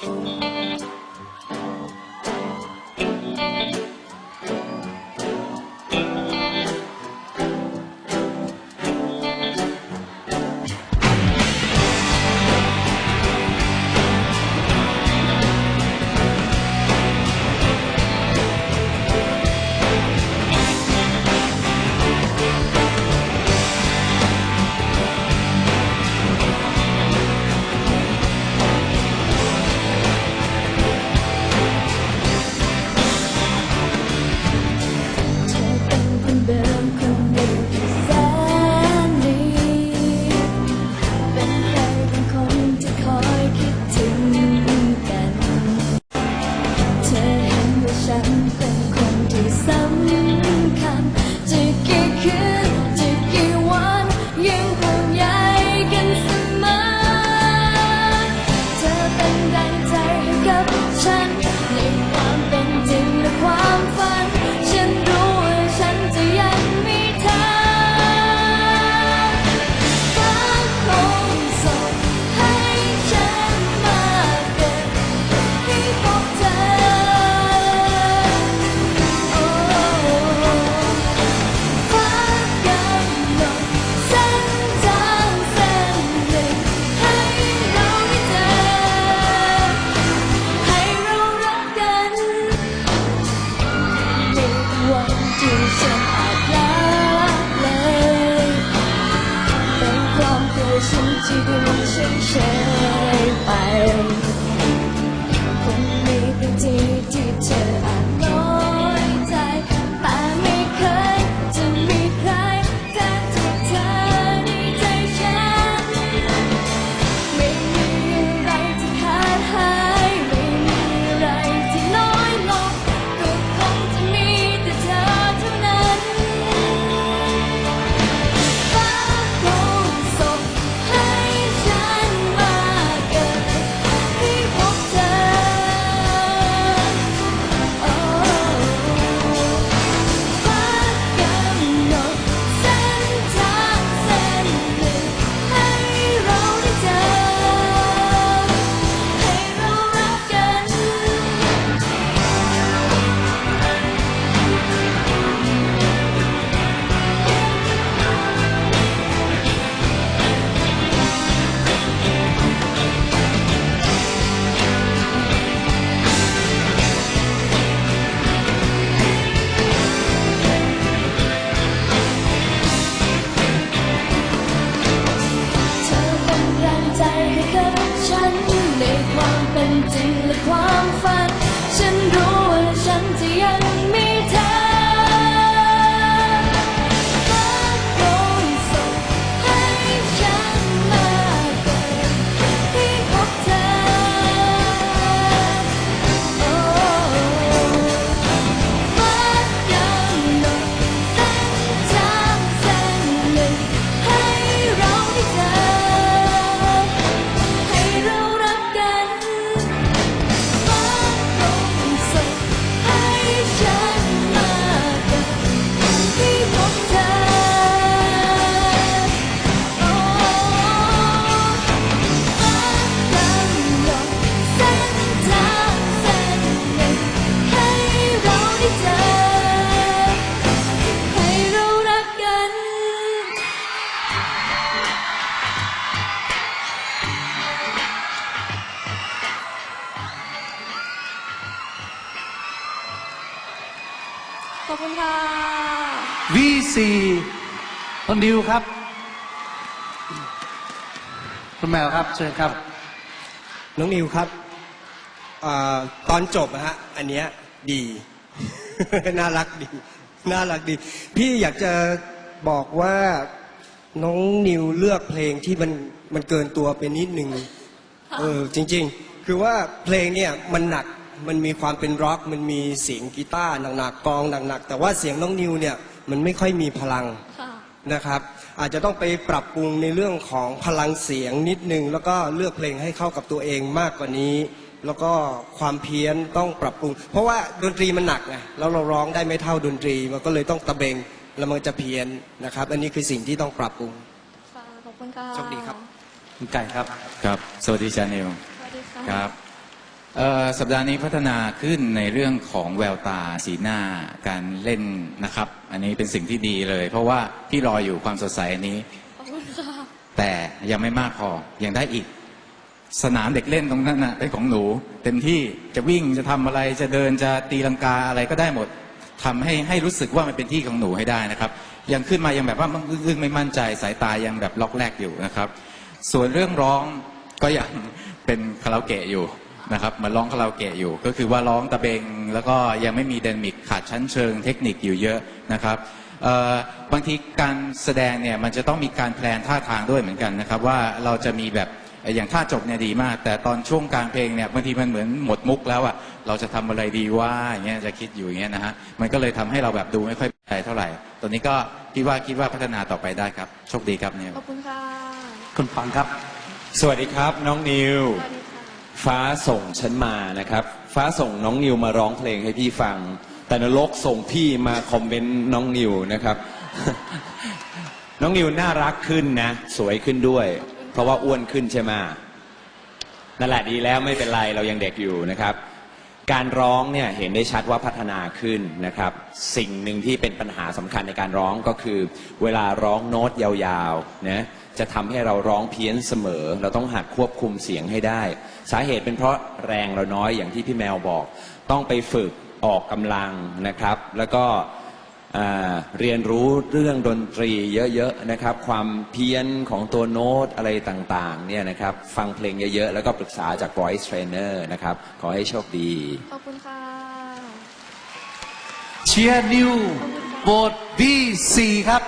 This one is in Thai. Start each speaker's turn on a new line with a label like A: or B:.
A: เธ ยชินที่ดูเขอบคุณค่ะ
B: V4 คนดิวครับ คุณแมวครับ เชิญครับ
C: น้องนิวครับอาตอนจบอะฮะ อันเนี้ยดี น่ารักดี น่ารักดี พี่อยากจะบอกว่าน้องนิวเลือกเพลงที่มันมันเกินตัวไปนิดนึง เออจริง ๆ คือว่าเพลงเนี่ยมันหนัก มันมีความเป็นร็อกมันมีเสียงกีตาร์หนักๆกลองหนักๆแต่ว่าเสียงน้องนิวเนี่ยมันไม่ค่อยมีพลัง
A: ค่ะ
C: นะครับ อาจจะต้องไปปรับปรุงในเรื่องของพลังเสียงนิดนึง แล้วก็เลือกเพลงให้เข้ากับตัวเองมากกว่านี้ แล้วก็ความเพี้ยนต้องปรับปรุง เพราะว่าดนตรีมันหนักไงแล้วเราร้องได้ไม่เท่าดนตรีมันก็เลยต้องตะเบงแล้วมันจะเพี้ยนนะครับ อันนี้คือสิ่งที่ต้องปรับปรุง
A: ค่ะขอบคุณค่ะ
C: โชคดีครับ
B: คุณไก่ครับ
D: ครับ สวัสดีจานิว
A: สวัสดีค่ะ
D: ครับเอ่อ สัปดาห์นี้พัฒนาขึ้นในเรื่องของแววตาสีหน้าการเล่นนะครับ อันนี้เป็นสิ่งที่ดีเลย เพราะว่าที่รออยู่ความสดใสอันนี้
A: ขอบคุณค่ะ
D: แต่ยังไม่มากพอยังได้อีก สนามเด็กเล่นตรงนั้นนะเป็นของหนู เต็มที่จะวิ่งจะทำอะไรจะเดินจะตีลังกาอะไรก็ได้หมดทำให้ให้รู้สึกว่ามันเป็นที่ของหนูให้ได้นะครับ ยังขึ้นมายังแบบว่ามันอึ้งๆไม่มั่นใจสายตายังแบบล็อกแรกอยู่นะครับ ส่วนเรื่องร้องก็ยังเป็นคาราโอเกะอยู่ นะครับเหมือนร้องคาราโอเกะอยู่ ก็คือว่าร้องตะเบง แล้วก็ยังไม่มีไดนามิกขาดชั้นเชิงเทคนิคอยู่เยอะนะครับเอ่อบางทีการแสดงเนี่ยมันจะต้องมีการแพลนท่าทางด้วยเหมือนกันนะครับ ว่าเราจะมีแบบอย่างท่าจบเนี่ยดีมาก แต่ตอนช่วงกลางเพลงเนี่ยบางทีมันเหมือนหมดมุกแล้วอะเราจะทำอะไรดีว่าอย่างเงี้ยจะคิดอยู่อย่างเงี้ยนะฮะมันก็เลยทำให้เราแบบดูไม่ค่อยใจเท่าไหร่ตัวนี้ก็คิดว่าคิดว่าพัฒนาต่อไปได้ครับโชคดีครับเนี่ย
A: ขอบคุณค่ะ
B: คุณปังครับ
E: สวัสดีครับ น้องนิว
A: สวัสดีค่ะ
E: ฟ้าส่งฉันมานะครับ ฟ้าส่งน้องนิวมาร้องเพลงให้พี่ฟัง แต่นรกส่งพี่มาคอมเมนต์น้องนิวนะครับ น้องนิวน่ารักขึ้นนะ สวยขึ้นด้วย เพราะว่าอ้วนขึ้นใช่ไหมนั่นแหละดีแล้วไม่เป็นไรเรายังเด็กอยู่นะครับ การร้องเนี่ยเห็นได้ชัดว่าพัฒนาขึ้นนะครับ สิ่งหนึ่งที่เป็นปัญหาสำคัญในการร้องก็คือ เวลาร้องโน้ตยาวๆนะ จะทำให้เราร้องเพี้ยนเสมอ เราต้องหัดควบคุมเสียงให้ได้ สาเหตุเป็นเพราะแรงเราน้อยอย่างที่พี่แมวบอก ต้องไปฝึกออกกำลังนะครับ แล้วก็อ่าเรียนรู้เรื่องดนตรีเยอะๆนะครับ ความเพี้ยนของตัวโน้ตอะไรต่างๆเนี่ยนะครับ ฟังเพลงเยอะๆ แล้วก็ปรึกษาจาก voice trainer นะครับ ขอให้โชคดี
A: ขอบคุณค่ะ
B: เชียร์นิวโบท V4 ครับ